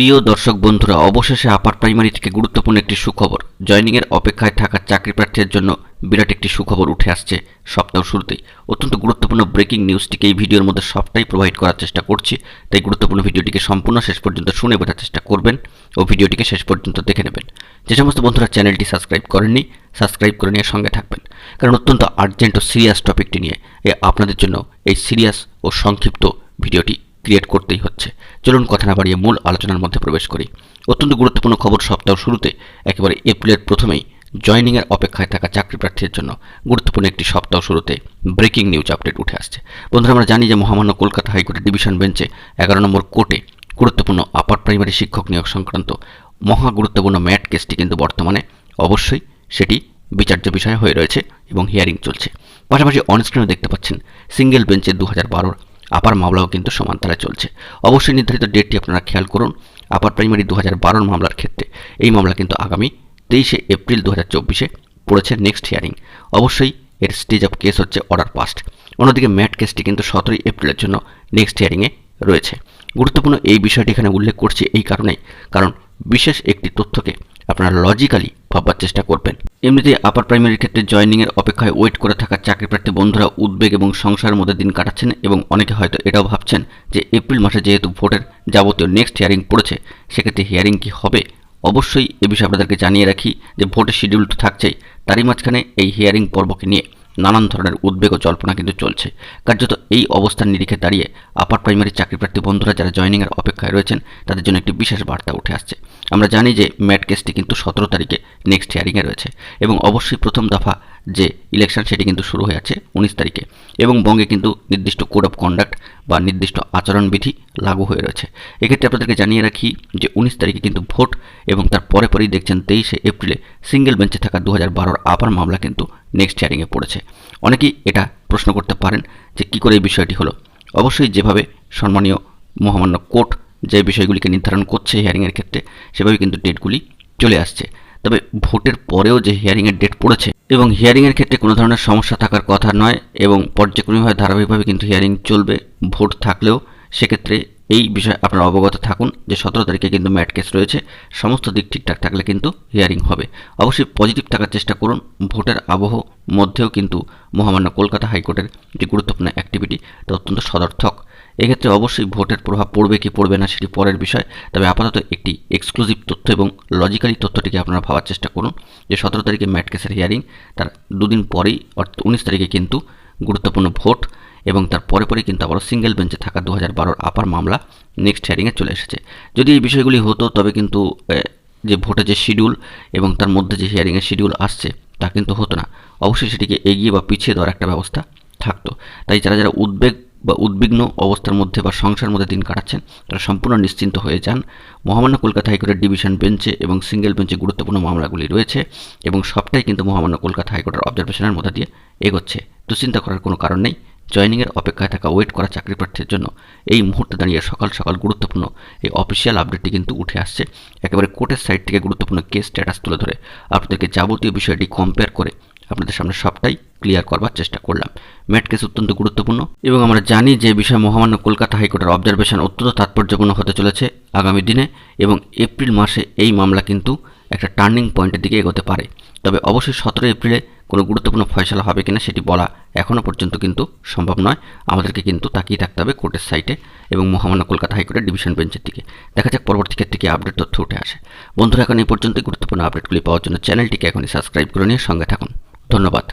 প্রিয় দর্শক বন্ধুরা, অবশেষে আপার প্রাইমারি থেকে গুরুত্বপূর্ণ একটি সুখবর। জয়নিংয়ের অপেক্ষায় থাকা চাকরি প্রার্থীদের জন্য বিরাট একটি সুখবর উঠে আসছে সপ্তাহ শুরুতেই। অত্যন্ত গুরুত্বপূর্ণ ব্রেকিং নিউজটিকে এই ভিডিওর মধ্যে সবটাই প্রোভাইড করার চেষ্টা করছি। তাই গুরুত্বপূর্ণ ভিডিওটিকে সম্পূর্ণ শেষ পর্যন্ত শুনে বোঝার চেষ্টা করবেন ও ভিডিওটিকে শেষ পর্যন্ত দেখে নেবেন। যে সমস্ত বন্ধুরা চ্যানেলটি সাবস্ক্রাইব করেননি সাবস্ক্রাইব করে নিয়ে সঙ্গে থাকবেন। কারণ অত্যন্ত আর্জেন্ট ও সিরিয়াস টপিকটি নিয়ে আপনাদের জন্য এই সিরিয়াস ও সংক্ষিপ্ত ভিডিওটি ক্রিয়েট করতেই হচ্ছে। চলুন কথা না বাড়িয়ে মূল আলোচনার মধ্যে প্রবেশ করি। অত্যন্ত গুরুত্বপূর্ণ খবর সপ্তাহ শুরুতে একেবারে এপ্রিলের প্রথমেই জয়নিংয়ের অপেক্ষায় থাকা চাকরি প্রার্থীদের জন্য গুরুত্বপূর্ণ একটি সপ্তাহ শুরুতে ব্রেকিং নিউজ আপডেট উঠে আসছে। বন্ধুরা, আমরা জানি যে মহামান্য কলকাতা হাইকোর্টের ডিভিশন বেঞ্চে এগারো নম্বর কোর্টে গুরুত্বপূর্ণ আপার প্রাইমারি শিক্ষক নিয়োগ সংক্রান্ত মহা গুরুত্বপূর্ণ ম্যাট কেসটি কিন্তু বর্তমানে অবশ্যই সেটি বিচার্য বিষয় হয়ে রয়েছে এবং হিয়ারিং চলছে। পাশাপাশি অনস্ক্রিনে দেখতে পাচ্ছেন সিঙ্গেল বেঞ্চে দু হাজার বারোর আপার মামলাও কিন্তু সমান্তরালে চলছে। অবশ্যই নির্ধারিত ডেটটি আপনারা খেয়াল করুন, আপার প্রাইমারি দু হাজার মামলার ক্ষেত্রে। এই মামলা কিন্তু আগামী তেইশে এপ্রিল দু হাজার চব্বিশে পড়েছে নেক্সট হিয়ারিং অবশ্যই এর স্টেজ অফ কেস হচ্ছে অর্ডার পাস্ট অন্যদিকে ম্যাট কেসটি কিন্তু সতেরোই এপ্রিলের জন্য নেক্সট হিয়ারিংয়ে রয়েছে। গুরুত্বপূর্ণ এই বিষয়টি এখানে উল্লেখ করছি এই কারণেই, কারণ বিশেষ একটি তথ্যকে আপনারা লজিক্যালি ভাববার চেষ্টা করবেন। এমনিতেই আপার প্রাইমারির ক্ষেত্রে জয়নিংয়ের অপেক্ষায় ওয়েট করে থাকা চাকরিপ্রার্থী বন্ধুরা উদ্বেগ এবং সংসারের মধ্যে দিন কাটাচ্ছেন এবং অনেকে হয়তো এটাও ভাবছেন যে এপ্রিল মাসে যেহেতু ভোটের যাবতীয় নেক্সট হিয়ারিং পড়েছে, সেক্ষেত্রে হিয়ারিং কি হবে? অবশ্যই এ বিষয়ে আপনাদেরকে জানিয়ে রাখি যে ভোটের শিডিউল তো থাকছেই, তারই মাঝখানে এই হিয়ারিং পর্বকে নিয়ে। নানান ধরনের উদ্বেগ ও জল্পনা কিন্তু চলছে। কার্যত এই অবস্থার নিরিখে দাঁড়িয়ে আপার প্রাইমারি চাকরিপ্রার্থী বন্ধুরা যারা জয়নিংয়ের অপেক্ষায় রয়েছেন, তাদের জন্য একটি বিশেষ বার্তা উঠে আসছে। আমরা জানি যে ম্যাট কেসটি কিন্তু সতেরো তারিখে নেক্সট হিয়ারিংয়ে রয়েছে এবং অবশ্যই প্রথম দফা যে ইলেকশন সেটি কিন্তু শুরু হয়ে আছে উনিশ তারিখে এবং বঙ্গে কিন্তু নির্দিষ্ট কোড অফ কন্ডাক্ট বা নির্দিষ্ট আচরণবিধি লাগু হয়ে রয়েছে। এক্ষেত্রে আপনাদেরকে জানিয়ে রাখি যে উনিশ তারিখে কিন্তু ভোট এবং তার পরে পরেই দেখছেন তেইশে এপ্রিলে সিঙ্গেল বেঞ্চে থাকা দু হাজার বারোর আবার মামলা কিন্তু নেক্সট হিয়ারিংয়ে পড়েছে। অনেকেই এটা প্রশ্ন করতে পারেন যে কী করে এই বিষয়টি হলো। অবশ্যই যেভাবে সম্মানীয় মহামান্য কোর্ট যে বিষয়গুলিকে নির্ধারণ করছে হিয়ারিংয়ের ক্ষেত্রে সেভাবে কিন্তু ডেটগুলি চলে আসছে। তবে ভোটের পরেও যে হিয়ারিংয়ের ডেট পড়েছে এবং হিয়ারিংয়ের ক্ষেত্রে কোনো ধরনের সমস্যা থাকার কথা নয় এবং পর্যায়ক্রমিকভাবে ধারাবাহিকভাবে কিন্তু হিয়ারিং চলবে, ভোট থাকলেও সেক্ষেত্রে এই বিষয়ে আপনারা অবগত থাকুন যে সতেরো তারিখে কিন্তু ম্যাট কেস রয়েছে। সমস্ত দিক ঠিকঠাক থাকলে কিন্তু হিয়ারিং হবে। অবশ্যই পজিটিভ থাকার চেষ্টা করুন। ভোটের আবহ মধ্যেও কিন্তু মহামান্য কলকাতা হাইকোর্টের যে গুরুত্বপূর্ণ অ্যাক্টিভিটি তা অত্যন্ত সদর্থক। এক্ষেত্রে অবশ্যই ভোটের প্রভাব পড়বে কি পড়বে না সেটি পরের বিষয়। তবে আপাতত একটি এক্সক্লুসিভ তথ্য এবং লজিক্যালি তথ্যটিকে আপনারা ভাবার চেষ্টা করুন যে সতেরো তারিখে ম্যাট কেসের হিয়ারিং তার দুদিন পরেই, অর্থাৎ উনিশ তারিখে কিন্তু গুরুত্বপূর্ণ ভোট। এবং তার পরে পরে কিন্তু আবারও সিঙ্গেল বেঞ্চে থাকা দু হাজার আপার মামলা নেক্সট হিয়ারিংয়ে চলে এসেছে। যদি এই বিষয়গুলি হতো, তবে কিন্তু যে ভোটের যে শিডিউল এবং তার মধ্যে যে হিয়ারিংয়ের শিডিউল আসছে, তা কিন্তু হতো না। অবশ্যই সেটিকে এগিয়ে বা পিছিয়ে দেওয়ার একটা ব্যবস্থা থাকতো। তাই যারা যারা উদ্বেগ বা উদ্বিগ্ন অবস্থার মধ্যে বা সংসার মধ্যে দিন কাটাচ্ছেন, তারা সম্পূর্ণ নিশ্চিন্ত হয়ে যান। মহামান্য কলকাতা হাইকোর্টের ডিভিশন বেঞ্চে এবং সিঙ্গেল বেঞ্চে গুরুত্বপূর্ণ মামলাগুলি রয়েছে এবং সবটাই কিন্তু মহামান্য কলকাতা হাইকোর্টের অবজারভেশনের মধ্যে দিয়ে এগোচ্ছে। দুশ্চিন্তা করার কোনো কারণ নেই। জয়নিংয়ের অপেক্ষায় থাকা ওয়েট করা চাকরি প্রার্থীর জন্য এই মুহূর্তে দাঁড়িয়ে সকাল সকাল গুরুত্বপূর্ণ এই অফিসিয়াল আপডেটটি কিন্তু উঠে আসছে। একেবারে কোর্টের সাইড থেকে গুরুত্বপূর্ণ কেস স্ট্যাটাস তুলে ধরে আপনাদেরকে যাবতীয় বিষয়টি কম্পেয়ার করে আপনাদের সামনে সবটাই ক্লিয়ার করবার চেষ্টা করলাম। ম্যাট কেস অত্যন্ত গুরুত্বপূর্ণ এবং আমরা জানি যে বিষয়ে মহামান্য কলকাতা হাইকোর্টের অবজারভেশন অত্যন্ত তাৎপর্যপূর্ণ হতে চলেছে আগামী দিনে এবং এপ্রিল মাসে এই মামলা কিন্তু একটা টার্নিং পয়েন্টের দিকে এগোতে পারে। তবে অবশ্যই সতেরো এপ্রিলে কোনো গুরুত্বপূর্ণ ফয়সলা হবে কিনা সেটি বলা এখনও পর্যন্ত কিন্তু সম্ভব নয়। আমাদেরকে কিন্তু তাকিয়ে থাকতে হবে কোর্টের সাইটে এবং মহামান্য কলকাতা হাইকোর্টের ডিভিশন বেঞ্চের দিকে। দেখা যাক পরবর্তী ক্ষেত্রে কি আপডেট তথ্য উঠে আসে। বন্ধুরা, এখন এই পর্যন্ত গুরুত্বপূর্ণ আপডেটগুলি পাওয়ার জন্য চ্যানেলটিকে এখনই সাবস্ক্রাইব করে নিয়ে সঙ্গে থাকুন। ধন্যবাদ।